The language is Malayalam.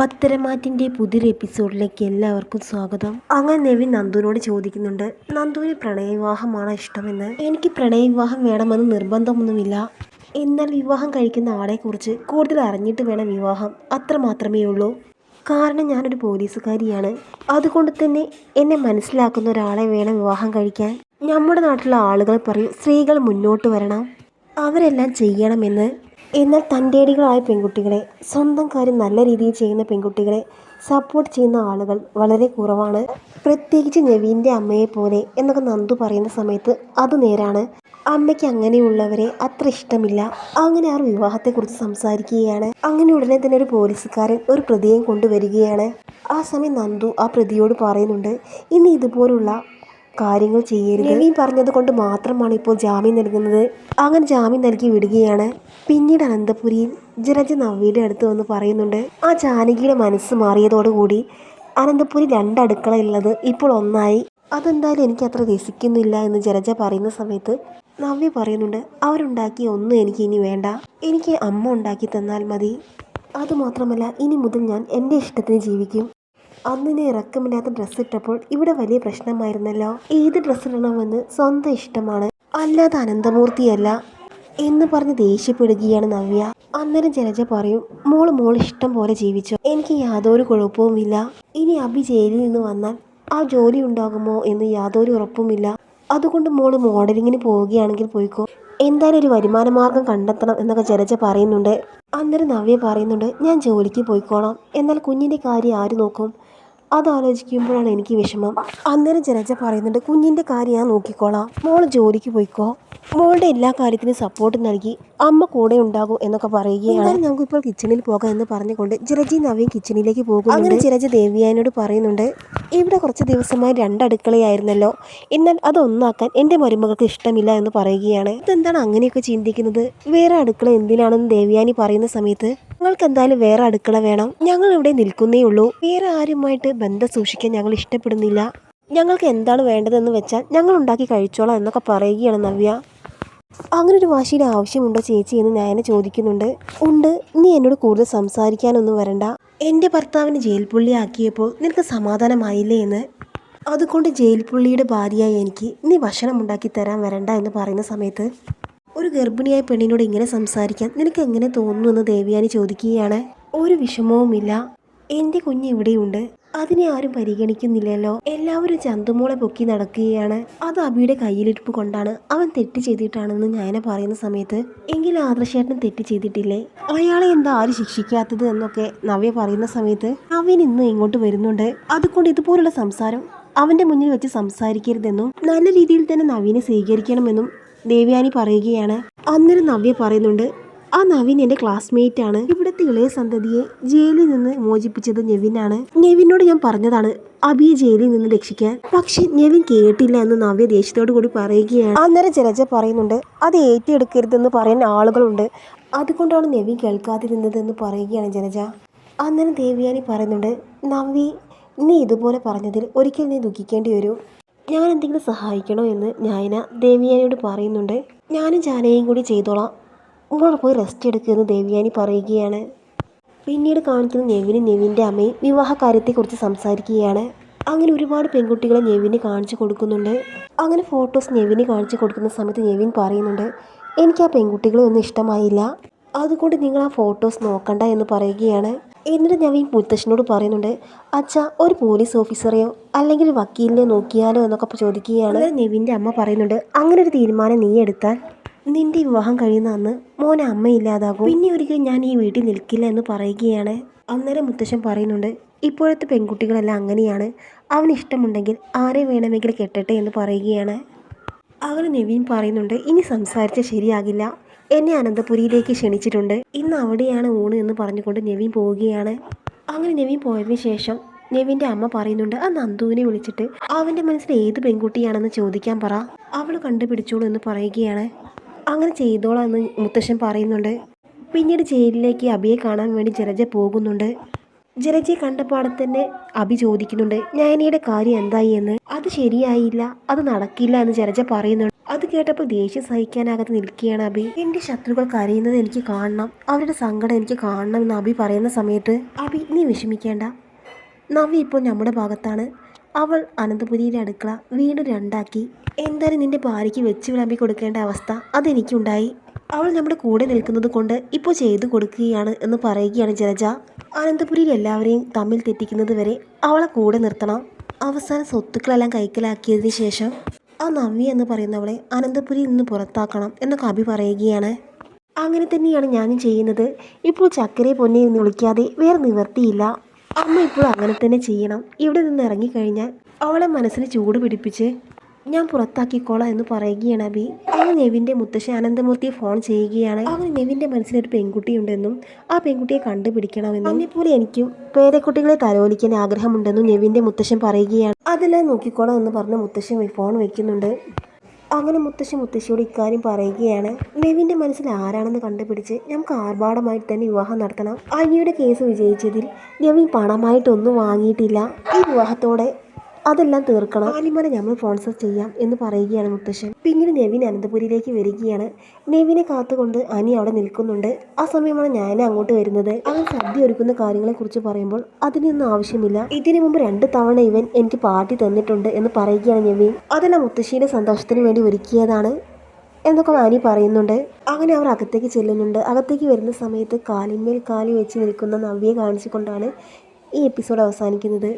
പത്തരമാറ്റിന്റെ പുതിയൊരു എപ്പിസോഡിലേക്ക് എല്ലാവർക്കും സ്വാഗതം. അങ്ങനെ നെവിൻ നന്ദുവിനോട് ചോദിക്കുന്നുണ്ട് നന്ദുവിന് പ്രണയവിവാഹമാണ് ഇഷ്ടമെന്ന്? എനിക്ക് പ്രണയവിവാഹം വേണമെന്ന് നിർബന്ധമൊന്നുമില്ല. എന്നാൽ വിവാഹം കഴിക്കുന്ന ആളെക്കുറിച്ച് കൂടുതൽ അറിഞ്ഞിട്ട് വേണം വിവാഹം. അത്ര മാത്രമേ ഉള്ളൂ. കാരണം ഞാനൊരു പോലീസുകാരിയാണ്. അതുകൊണ്ട് തന്നെ എന്നെ മനസ്സിലാക്കുന്ന ഒരാളെ വേണം വിവാഹം കഴിക്കാൻ. നമ്മുടെ നാട്ടിലെ ആളുകൾ പറയും സ്ത്രീകൾ മുന്നോട്ട് വരണം. അവരെല്ലാം ചെയ്യണമെന്ന്. എന്നാൽ തന്റേടികളായ പെൺകുട്ടികളെ സ്വന്തം കാര്യം നല്ല രീതിയിൽ ചെയ്യുന്ന പെൺകുട്ടികളെ സപ്പോർട്ട് ചെയ്യുന്ന ആളുകൾ വളരെ കുറവാണ്. പ്രത്യേകിച്ച് നവീന്റെ അമ്മയെ പോലെ എന്നൊക്കെ നന്ദു പറയുന്ന സമയത്ത് അത് നേരാണ്. അമ്മയ്ക്ക് അങ്ങനെയുള്ളവരെ അത്ര ഇഷ്ടമില്ല. അങ്ങനെ ആ വിവാഹത്തെക്കുറിച്ച് സംസാരിക്കുകയാണ്. അങ്ങനെ ഉടനെ തന്നെ ഒരു പോലീസുകാരൻ ഒരു പ്രതിയെയും കൊണ്ടുവരികയാണ്. ആ സമയം നന്ദു ആ പ്രതിയോട് പറയുന്നുണ്ട് ഇനി ഇതുപോലുള്ള കാര്യങ്ങൾ ചെയ്യരുത്. രവി പറഞ്ഞത് കൊണ്ട് മാത്രമാണ് ഇപ്പോൾ ജാമ്യം നൽകുന്നത്. അങ്ങനെ ജാമ്യം നൽകി വിടുകയാണ്. പിന്നീട് അനന്തപുരിയിൽ ജലജ നവ്യയുടെ അടുത്ത് വന്ന് പറയുന്നുണ്ട് ആ ജാനകിയുടെ മനസ്സ് മാറിയതോടുകൂടി അനന്തപുരി രണ്ട് അടുക്കള ഉള്ളത് ഇപ്പോൾ ഒന്നായി. അതെന്തായാലും എനിക്ക് അത്ര രസിക്കുന്നില്ല എന്ന് ജലജ പറയുന്ന സമയത്ത് നവ്യ പറയുന്നുണ്ട് അവരുണ്ടാക്കിയ ഒന്നും എനിക്ക് ഇനി വേണ്ട. എനിക്ക് അമ്മ ഉണ്ടാക്കി തന്നാൽ മതി. അതുമാത്രമല്ല ഇനി മുതൽ ഞാൻ എന്റെ ഇഷ്ടത്തിന് ജീവിക്കും. അന്ന് നീ ഇറക്കമില്ലാത്ത ഡ്രസ്സ് ഇട്ടപ്പോൾ ഇവിടെ വലിയ പ്രശ്നമായിരുന്നല്ലോ. ഏത് ഡ്രസ്സ് ഇടണമെന്ന് സ്വന്തം ഇഷ്ടമാണ്. അല്ലാതെ അനന്തമൂർത്തിയല്ല എന്ന് പറഞ്ഞ് ദേഷ്യപ്പെടുകയാണ് നവ്യ. അന്നേരം ജലജ പറയും മോൾ മോൾ ഇഷ്ടം പോലെ ജീവിച്ചു? എനിക്ക് യാതൊരു കുഴപ്പവുമില്ല. ഇനി അഭി ജയിലിൽ നിന്ന് വന്നാൽ ആ ജോലി ഉണ്ടാകുമോ എന്ന് യാതൊരു ഉറപ്പുമില്ല. അതുകൊണ്ട് മോൾ മോഡലിങ്ങിന് പോവുകയാണെങ്കിൽ പോയിക്കോ. എന്തായാലും ഒരു വരുമാന മാർഗം കണ്ടെത്തണം എന്നൊക്കെ ജലജ പറയുന്നുണ്ട്. അന്നേരം നവ്യ പറയുന്നുണ്ട് ഞാൻ ജോലിക്ക് പോയിക്കോളാം. എന്നാൽ കുഞ്ഞിന്റെ കാര്യം ആര് നോക്കും? അതാലോചിക്കുമ്പോഴാണ് എനിക്ക് വിഷമം. അന്നേരം ജനജ പറയുന്നുണ്ട് കുഞ്ഞിന്റെ കാര്യം ഞാൻ നോക്കിക്കോളാം. മോൾ ജോലിക്ക് പോയിക്കോ. മോളുടെ എല്ലാ കാര്യത്തിനും സപ്പോർട്ട് നൽകി. അമ്മ കൂടെ ഉണ്ടാകും എന്നൊക്കെ പറയുകയാണ്. ഞങ്ങൾക്ക് ഇപ്പോൾ കിച്ചണിൽ പോകാം എന്ന് പറഞ്ഞുകൊണ്ട് ജിരജി നവീൻ കിച്ചണിലേക്ക് പോകും അങ്ങനെ ജിരജ ദേവിയാനോട് പറയുന്നുണ്ട് ഇവിടെ കുറച്ച് ദിവസമായി രണ്ടടുക്കളയായിരുന്നല്ലോ. എന്നാൽ അതൊന്നാക്കാൻ എന്റെ മരുമകൾക്ക് ഇഷ്ടമില്ല എന്ന് പറയുകയാണ്. ഇതെന്താണ് അങ്ങനെയൊക്കെ ചിന്തിക്കുന്നത്? വേറെ അടുക്കള എന്തിനാണെന്ന് ദേവിയാനി പറയുന്ന സമയത്ത് ഞങ്ങൾക്ക് എന്തായാലും വേറെ അടുക്കള വേണം. ഞങ്ങൾ ഇവിടെ നിൽക്കുന്നേ ഉള്ളൂ. വേറെ ആരുമായിട്ട് ബന്ധം സൂക്ഷിക്കാൻ ഞങ്ങൾ ഇഷ്ടപ്പെടുന്നില്ല. ഞങ്ങൾക്ക് എന്താണ് വേണ്ടതെന്ന് വെച്ചാൽ ഞങ്ങൾ ഉണ്ടാക്കി കഴിച്ചോളാം എന്നൊക്കെ പറയുകയാണ് നവ്യ. അങ്ങനെ ഒരു വാശിയുടെ ആവശ്യമുണ്ടോ ചേച്ചി എന്ന് ഞാൻ ചോദിക്കുന്നുണ്ട്. ഉണ്ട്. നീ എന്നോട് കൂടുതൽ സംസാരിക്കാനൊന്നും വരണ്ട. എന്റെ ഭർത്താവിനെ ജയിൽ പുള്ളിയാക്കിയപ്പോൾ നിനക്ക് സമാധാനമായില്ലേ എന്ന്? അതുകൊണ്ട് ജയിൽ പുള്ളിയുടെ ഭാര്യയായി എനിക്ക്. നീ ഭക്ഷണം ഉണ്ടാക്കി തരാൻ വരണ്ട എന്ന് പറയുന്ന സമയത്ത് ഒരു ഗർഭിണിയായ പെണ്ണിനോട് ഇങ്ങനെ സംസാരിക്കാൻ നിനക്ക് എങ്ങനെ തോന്നുന്നു എന്ന് ദേവിയാനി ചോദിക്കുകയാണ്. ഒരു വിഷമവുമില്ല. എന്റെ കുഞ്ഞ് ഇവിടെയുണ്ട്. അതിനെ ആരും പരിഗണിക്കുന്നില്ലല്ലോ. എല്ലാവരും ചന്തുമോളെ പൊക്കി നടക്കുകയാണ്. അത് അബിയുടെ കയ്യിലിരിപ്പ് കൊണ്ടാണ് അവൻ തെറ്റ് ചെയ്തിട്ടാണെന്ന് ഞാനെ പറയുന്ന സമയത്ത് എങ്കിലും ആദർശേട്ടൻ തെറ്റ് ചെയ്തിട്ടില്ലേ? അയാളെ എന്താ ആരും ശിക്ഷിക്കാത്തത് എന്നൊക്കെ നവ്യ പറയുന്ന സമയത്ത് അവൻ ഇന്ന് ഇങ്ങോട്ട് വരുന്നുണ്ട്. അതുകൊണ്ട് ഇതുപോലുള്ള സംസാരം അവന്റെ മുന്നിൽ വെച്ച് സംസാരിക്കരുതെന്നും നല്ല രീതിയിൽ തന്നെ നവീനെ സ്വീകരിക്കണമെന്നും ദേവയാനി പറയുകയാണ്. അന്നേരം നവ്യ പറയുന്നുണ്ട് ആ നവീൻ എന്റെ ക്ലാസ്മേറ്റ് ആണ്. ഇവിടുത്തെ ഇളയ സന്തതിയെ ജയിലിൽ നിന്ന് മോചിപ്പിച്ചത് നെവിനാണ്. നെവിനോട് ഞാൻ പറഞ്ഞതാണ് അബിയെ ജയിലിൽ നിന്ന് രക്ഷിക്കാൻ. പക്ഷെ നെവിൻ കേട്ടില്ല എന്ന് നവ്യ ദേഷ്യത്തോടു കൂടി പറയുകയാണ്. അന്നേരം ജലജ പറയുന്നുണ്ട് അത് ഏറ്റെടുക്കരുതെന്ന് പറയുന്ന ആളുകളുണ്ട്. അതുകൊണ്ടാണ് നെവിൻ കേൾക്കാതിരുന്നതെന്ന് പറയുകയാണ് ജലജ. അന്നേരം ദേവിയാനി പറയുന്നുണ്ട് നവ്യ നീ ഇതുപോലെ പറഞ്ഞതിൽ ഒരിക്കൽ നീ ദുഃഖിക്കേണ്ടി വരൂ. ഞാൻ എന്തെങ്കിലും സഹായിക്കണോ എന്ന് ഞായന ദേവിയാനിയോട് പറയുന്നുണ്ട്. ഞാനും ജാനയും കൂടി ചെയ്തോളാം. ഇവിടെ പോയി റെസ്റ്റ് എടുക്കുമെന്ന് ദേവിയാനി പറയുകയാണ്. പിന്നീട് കാണിക്കുന്ന നെവിനും നെവിന്റെ അമ്മയും വിവാഹ കാര്യത്തെക്കുറിച്ച് സംസാരിക്കുകയാണ്. അങ്ങനെ ഒരുപാട് പെൺകുട്ടികളെ നെവിന് കാണിച്ചു കൊടുക്കുന്നുണ്ട്. അങ്ങനെ ഫോട്ടോസ് നെവിന് കാണിച്ചു കൊടുക്കുന്ന സമയത്ത് നെവിൻ പറയുന്നുണ്ട് എനിക്ക് ആ പെൺകുട്ടികളെ ഒന്നും ഇഷ്ടമായില്ല. അതുകൊണ്ട് നിങ്ങൾ ആ ഫോട്ടോസ് നോക്കണ്ട എന്ന് പറയുകയാണ്. എന്നിട്ട് നവീൻ മുത്തശ്ശനോട് പറയുന്നുണ്ട് അച്ഛാ ഒരു പോലീസ് ഓഫീസറെയോ അല്ലെങ്കിൽ വക്കീലിനെ നോക്കിയാലോ എന്നൊക്കെ ചോദിക്കുകയാണ്. നെവിന്റെ അമ്മ പറയുന്നുണ്ട് അങ്ങനെ ഒരു തീരുമാനം നീ എടുത്താൽ നിന്റെ വിവാഹം കഴിയുന്ന അന്ന് മോനെ അമ്മ ഇല്ലാതാകും പിന്നെ ഒരിക്കലും ഞാൻ ഈ വീട്ടിൽ നിൽക്കില്ല എന്ന് പറയുകയാണ്. അന്നേരം മുത്തശ്ശൻ പറയുന്നുണ്ട് ഇപ്പോഴത്തെ പെൺകുട്ടികളെല്ലാം അങ്ങനെയാണ്. അവന് ഇഷ്ടമുണ്ടെങ്കിൽ ആരെ വേണമെങ്കിലും കെട്ടട്ടെ എന്ന് പറയുകയാണ്. അങ്ങനെ നെവിൻ പറയുന്നുണ്ട് ഇനി സംസാരിച്ചാൽ ശരിയാകില്ല. എന്നെ അനന്തപുരിയിലേക്ക് ക്ഷണിച്ചിട്ടുണ്ട്. ഇന്ന് അവിടെയാണ് ഊണ് എന്ന് പറഞ്ഞുകൊണ്ട് നെവിൻ പോവുകയാണ്. അങ്ങനെ നെവിൻ പോയതിനു ശേഷം നെവിന്റെ അമ്മ പറയുന്നുണ്ട് ആ നന്ദുവിനെ വിളിച്ചിട്ട് അവന്റെ മനസ്സിൽ ഏത് പെൺകുട്ടിയാണെന്ന് ചോദിക്കാൻ പറ. അവൾ കണ്ടുപിടിച്ചോളൂ എന്ന് പറയുകയാണ്. അങ്ങനെ ചെയ്തോളാം എന്ന് മുത്തശ്ശൻ പറയുന്നുണ്ട്. പിന്നീട് ജയിലിലേക്ക് അബിയെ കാണാൻ വേണ്ടി ജലജ പോകുന്നുണ്ട്. ജലജയെ കണ്ടപാടെ തന്നെ അബി ചോദിക്കുന്നുണ്ട് നയനയുടെ കാര്യം എന്തായി എന്ന്? അത് ശരിയായില്ല അത് നടക്കില്ല എന്ന് ജലജ പറയുന്നുണ്ട്. അത് കേട്ടപ്പോൾ ദേഷ്യം സഹിക്കാനാകാതെ നിൽക്കുകയാണ് അബി എന്റെ ശത്രുക്കൾ കരയുന്നത് എനിക്ക് കാണണം. അവരുടെ സങ്കടം എനിക്ക് കാണണം എന്ന് അബി പറയുന്ന സമയത്ത് അബി നീ വിഷമിക്കേണ്ട. നവി ഇപ്പോൾ നമ്മുടെ ഭാഗത്താണ്. അവൾ അനന്തപുരിയുടെ അടുക്കള വീണ്ടും രണ്ടാക്കി. എന്തായാലും നിന്റെ ഭാര്യയ്ക്ക് വെച്ച് വിളമ്പി കൊടുക്കേണ്ട അവസ്ഥ അതെനിക്കുണ്ടായി. അവൾ നമ്മുടെ കൂടെ നിൽക്കുന്നത് കൊണ്ട് ഇപ്പോൾ ചെയ്തു കൊടുക്കുകയാണ് എന്ന് പറയുകയാണ് ജലജ. അനന്തപുരിയിൽ എല്ലാവരെയും തമ്മിൽ തെറ്റിക്കുന്നത് വരെ അവളെ കൂടെ നിർത്തണം. അവസാന സ്വത്തുക്കളെല്ലാം കൈക്കലാക്കിയതിന് ശേഷം ആ നവ്യ എന്ന് പറയുന്നവളെ അനന്തപുരിയിൽ നിന്ന് പുറത്താക്കണം എന്നൊക്കെ അഭി പറയുകയാണ്. അങ്ങനെ തന്നെയാണ് ഞാനും ചെയ്യുന്നത്. ഇപ്പോൾ ചക്കരെ പൊന്നെ എന്ന് വിളിക്കാതെ വേറെ നിവർത്തിയില്ല. അമ്മ ഇപ്പോൾ അങ്ങനെ തന്നെ ചെയ്യണം. ഇവിടെ നിന്ന് ഇറങ്ങിക്കഴിഞ്ഞാൽ അവളെ മനസ്സിന് ചൂട് പിടിപ്പിച്ച് ഞാൻ പുറത്താക്കിക്കോളാം എന്ന് പറയുകയാണ് അബി അങ്ങനെ നെവിന്റെ മുത്തശ്ശി അനന്തമൂർത്തിയെ ഫോൺ ചെയ്യുകയാണ്. അങ്ങനെ നെവിന്റെ മനസ്സിലൊരു പെൺകുട്ടിയുണ്ടെന്നും ആ പെൺകുട്ടിയെ കണ്ടുപിടിക്കണമെന്നും. എന്നെപ്പോലെ എനിക്കും പേരക്കുട്ടികളെ തലോലിക്കാൻ ആഗ്രഹമുണ്ടെന്നും നെവിന്റെ മുത്തശ്ശൻ പറയുകയാണ്. അതെല്ലാം നോക്കിക്കോളാം എന്ന് പറഞ്ഞ് മുത്തശ്ശൻ ഫോൺ വയ്ക്കുന്നുണ്ട് അങ്ങനെ മുത്തശ്ശി മുത്തശ്ശിയോട് ഇക്കാര്യം പറയുകയാണ്. നെവിന്റെ മനസ്സിൽ ആരാണെന്ന് കണ്ടുപിടിച്ച് നമുക്ക് ആർഭാടമായിട്ട് തന്നെ വിവാഹം നടത്തണം. അനിയുടെ കേസ് വിജയിച്ചതിൽ നെവിൻ പണമായിട്ടൊന്നും വാങ്ങിയിട്ടില്ല. ഈ വിവാഹത്തോടെ അതെല്ലാം തീർക്കണം. ആലിമല നമ്മൾ സ്പോൺസർ ചെയ്യാം എന്ന് പറയുകയാണ് മുത്തശ്ശൻ. പിന്നീട് നെവിൻ അനന്തപുരിയിലേക്ക് വരികയാണ്. നെവിനെ കാത്തുകൊണ്ട് അനി അവിടെ നിൽക്കുന്നുണ്ട്. ആ സമയമാണ് ഞാൻ അങ്ങോട്ട് വരുന്നത്. അവൻ സദ്യ ഒരുക്കുന്ന കാര്യങ്ങളെ കുറിച്ച് പറയുമ്പോൾ അതിനൊന്നും ആവശ്യമില്ല. ഇതിനു മുമ്പ് രണ്ട് തവണ ഇവൻ എനിക്ക് പാർട്ടി തന്നിട്ടുണ്ട് എന്ന് പറയുകയാണ് നെവിൻ. അതെല്ലാം മുത്തശ്ശിയുടെ സന്തോഷത്തിന് വേണ്ടി ഒരുക്കിയതാണ് എന്നൊക്കെ ആനി പറയുന്നുണ്ട്. അങ്ങനെ അവർ അകത്തേക്ക് ചെല്ലുന്നുണ്ട്. അകത്തേക്ക് വരുന്ന സമയത്ത് കാലിന്മേൽ കാലി വെച്ച് നിൽക്കുന്ന നവ്യെ കാണിച്ചുകൊണ്ടാണ് ഈ എപ്പിസോഡ് അവസാനിക്കുന്നത്.